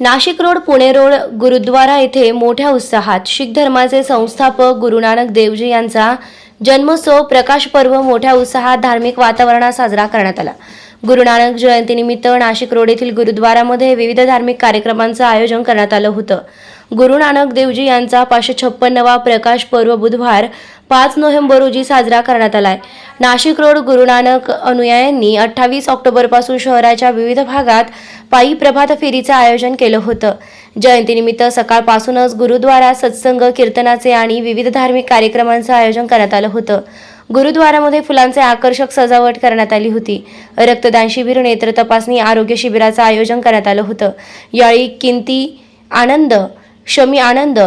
Nashik road Pune road gurdwara येथे मोठ्या उत्साहात शीख धर्माचे संस्थापक गुरु नानक देवजी यांचा जन्मोत्सव प्रकाश पर्व मोठ्या उत्साहात धार्मिक वातावरणात साजरा करण्यात आला. गुरुनानक जयंतीनिमित्त नाशिक रोड येथील गुरुद्वारामध्ये विविध धार्मिक कार्यक्रमांचं आयोजन करण्यात आलं होतं. गुरु नानक देवजी यांचा पाचशे छप्पन्नवा प्रकाश पर्व बुधवार पाच नोव्हेंबर रोजी साजरा करण्यात आलाय. नाशिक रोड गुरु नानक अनुयायांनी अठ्ठावीस ऑक्टोबरपासून शहराच्या विविध भागात पायी प्रभात फेरीचं आयोजन केलं होतं. जयंतीनिमित्त सकाळपासूनच गुरुद्वारा सत्संग कीर्तनाचे आणि विविध धार्मिक कार्यक्रमांचं आयोजन करण्यात आलं होतं. गुरुद्वारामध्ये फुलांचे आकर्षक सजावट करण्यात आली होती. रक्तदान शिबिर नेत्र तपासणी आरोग्य शिबिराचं आयोजन करण्यात आलं होतं. यावेळी किंती आनंद शमी आनंद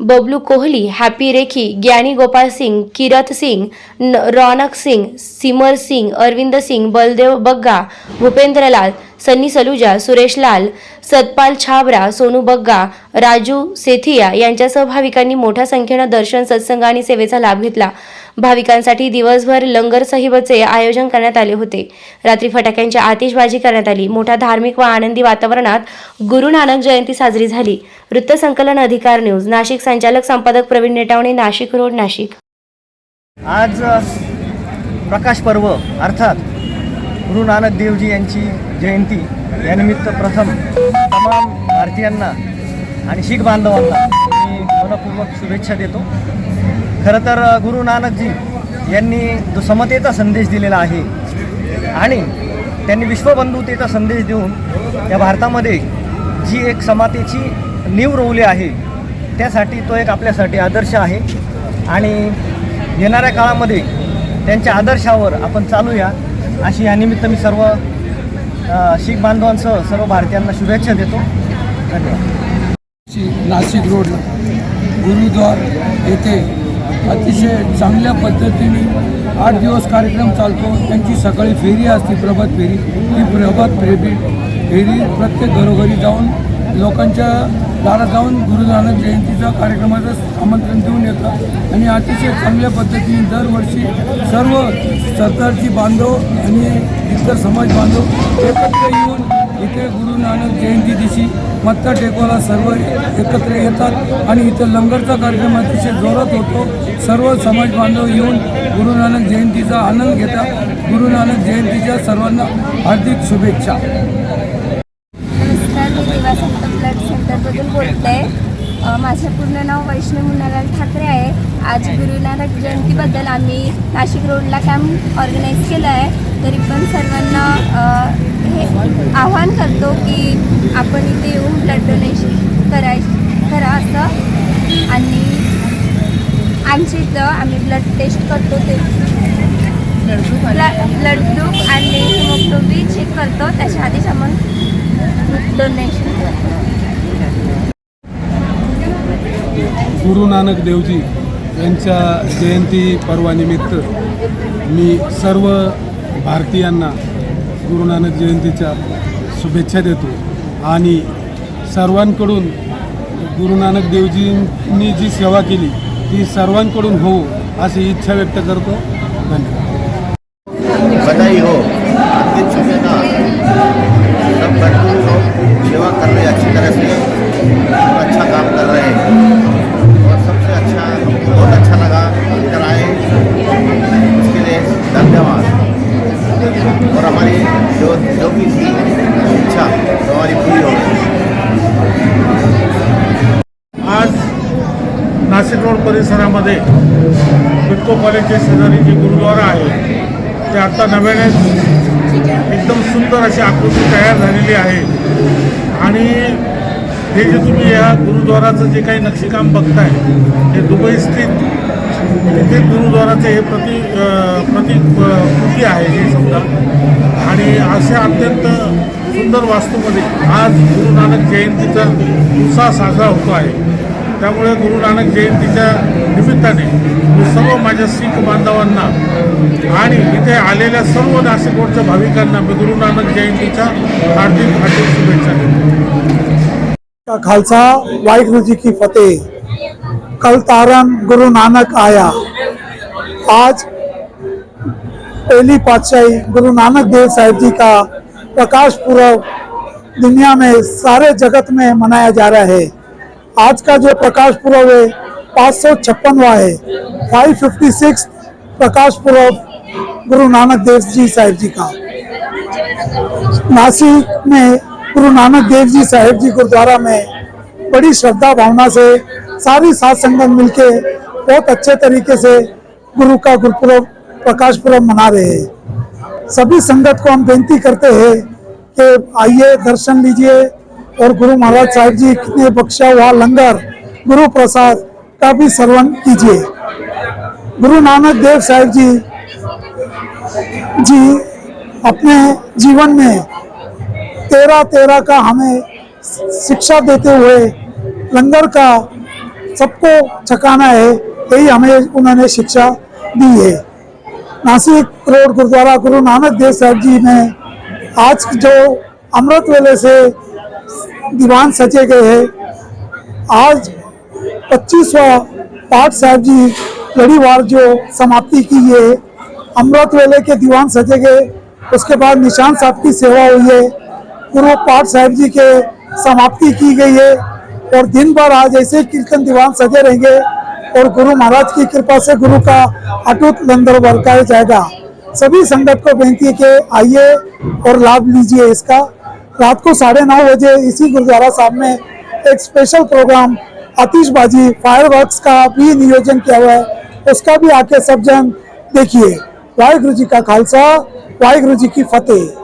बबलू कोहली हॅपी रेखी ज्ञानी गोपाल सिंग किरत सिंग न- रौनक सिंग सिमर सिंग अरविंद सिंग बलदेव बग्गा भूपेंद्रलाल सन्नी सलुजा सुरेश लाल सतपाल छाबरा सोनू बग्गा राजू सेथिया यांच्यासह भाविकांनी मोठ्या संख्येनं दर्शन सत्संग आणि सेवेचा लाभ घेतला. भाविकांसाठी दिवसभर लंगर साहिबचे आयोजन करण्यात आले होते. रात्री फटाक्यांची आतिषबाजी करण्यात आली. मोठ्या धार्मिक व आनंदी वातावरणात गुरु नानक जयंती साजरी झाली. वृत्तसंकलन अधिकार न्यूज. नाशिक संचालक संपादक प्रवीण नेटावणे नाशिक रोड नाशिक. आज प्रकाश पर्व अर्थात गुरु नानक देवजी यांची जयंती यानिमित्त प्रथम तमाम भारतीयांना आणि शीख बांधवांना मी मनपूर्वक शुभेच्छा देतो. खरं तर गुरु नानकजी यांनी जो समतेचा संदेश दिलेला आहे आणि त्यांनी विश्वबंधुतेचा संदेश देऊन या भारतामध्ये जी एक समातेची नीव रोवली आहे त्यासाठी तो एक आपल्यासाठी आदर्श आहे. आणि येणाऱ्या काळामध्ये त्यांच्या आदर्शावर आपण चालूया. अशी यानिमित्त मी सर्व शीख बांधवांसह सर्व भारतीयांना शुभेच्छा देतो. धन्यवाद. नाशिक रोड गुरुद्वार येथे अतिशय चांगल्या पद्धतीने आठ दिवस कार्यक्रम चालतो. त्यांची सकाळी फेरी असते प्रभात फेरी. ती प्रभात फेरी फेरी प्रत्येक घरोघरी जाऊन लोकांच्या दारात जाऊन गुरु नानक जयंतीचा कार्यक्रमाचं आमंत्रण देऊन येतं. आणि अतिशय चांगल्या पद्धतीने दरवर्षी सर्व सरकारची बांधव आणि इतर समाज बांधव एकत्र येऊन इथे गुरु नानक जयंती दिवशी मत्ता टेकवाला सर्व एकत्र येतात. आणि इथं लंगरचा कार्यक्रम अतिशय जोरात होतो. सर्व समाज बांधव येऊन गुरु नानक जयंतीचा आनंद घेतात. गुरु नानक जयंतीच्या सर्वांना हार्दिक शुभेच्छा. मी देवासंत ब्लड सेंटरमधून बोलते आहे माझं पूर्ण नाव वैष्णव मुन्नालाल ठाकरे आहे. आज गुरु नानक जयंतीबद्दल आम्ही नाशिक रोडला कॅम्प ऑर्गनाईज केलं आहे तरी पण सर्वांना हे आव्हान करतो की आपण इथे येऊन ब्लड डोनेशन कराय करा असं. आणि आमच्या इथं आम्ही ब्लड टेस्ट करतो ते. ब्लड ग्रुप आणि हिमोग्लोबिन चेक करतो. त्याच्या आधीच आपण गुरु नानक देवजी यांच्या जयंती पर्वानिमित्त मी सर्व भारतीयांना गुरु नानक जयंतीच्या शुभेच्छा देतो. आणि सर्वांकडून गुरु नानक देवजींनी जी सेवा केली ती सर्वांकडून हो अशी इच्छा व्यक्त करतो. धन्यवाद. बधाई हो. आज की शुभेच्छा सब भरपूर लोग, सेवा कर रहे अच्छी तरह से अच्छा काम कर रहे हैं। और सबसे अच्छा हमको बहुत अच्छा लगा इधर आए। उसके लिए धन्यवाद। और हमारी जो जो भी थी, इच्छा हमारी पूरी हो गई। आज नाशिक रोड परिसरामध्ये बिटको कॉलेजच्या शेजारी जे गुरुद्वारा आहे, ते आत्ता नव्याने सुंदर अशी आकृती तयार झालेली आहे. आणि हे जे तुम्ही या गुरुद्वाराचं जे काही नक्षीकाम बघताय हे दुबई स्थित तिथे गुरुद्वाराचे हे प्रति प्रतिकृती कृती आहे हे समजा. आणि अशा अत्यंत सुंदर वास्तूमध्ये आज गुरु नानक जयंतीचा उत्साह साजरा होतो आहे. त्यामुळे गुरु नानक जयंतीच्या निमित्ताने मी सर्व माझ्या शीख बांधवांना आणि इथे आलेल्या सर्व नाशिकोडच्या भाविकांना मी गुरु नानक जयंतीच्या हार्दिक हार्दिक शुभेच्छा देतो. खालसा वाहिगुरु जी की फतेह. कल तारन गुरु नानक आया. आज पहली पातशाही गुरु नानक देव साहिब जी का प्रकाश पूर्व दुनिया में सारे जगत में मनाया जा रहा है। आज का जो प्रकाश पर्व है, पाँच सौ छप्पनवा है। Five fifty six Prakash Parv Guru Nanak Dev ji Sahib जी का। नासिक में गुरु नानक देव जी साहिब जी गुरुद्वारा में बड़ी श्रद्धा भावना से सारी सात संगत मिलके बहुत अच्छे तरीके से गुरु का गुरुपुरब, प्रकाश पर्व मना रहे हैं। सभी संगत को हम बेनती करते हैं कि आइए, दर्शन लीजिए और गुरु महाराज साहिब जी कितने बख्शा हुआ लंगर। गुरु प्रसाद का भी श्रवण कीजिए। गुरु नानक देव साहिब जी जी अपने जीवन में तेरह तेरह का हमें शिक्षा देते हुए लंगर का सबको छकाना है यही हमें उन्होंने शिक्षा दी है। नासिक रोड गुरुद्वारा गुरु नानक देव साहब जी में आज जो अमृत वेले से दीवान सजे गए हैं। आज पच्चीसवा पाठ साहब जी लड़ीवार जो समाप्ति की है अमृत वेले के दीवान सजे गए, उसके बाद निशान साहब की सेवा हुई है। गुरु पाठ साहब जी के समाप्ति की गई है और दिन भर आज ऐसे कीर्तन दीवान सजे रहेंगे और गुरु महाराज की कृपा से गुरु का अटूट लंगर बरकाया जाएगा। सभी संगत को बेनती है कि आइए और लाभ लीजिए इसका। रात को साढ़े नौ बजे इसी गुरुद्वारा साहब में एक स्पेशल प्रोग्राम आतिशबाजी फायरवर्क्स का भी नियोजन किया हुआ है। उसका भी आके सब जन देखिए। वाहिगुरु जी का खालसा, वाहिगुरु जी की फतेह।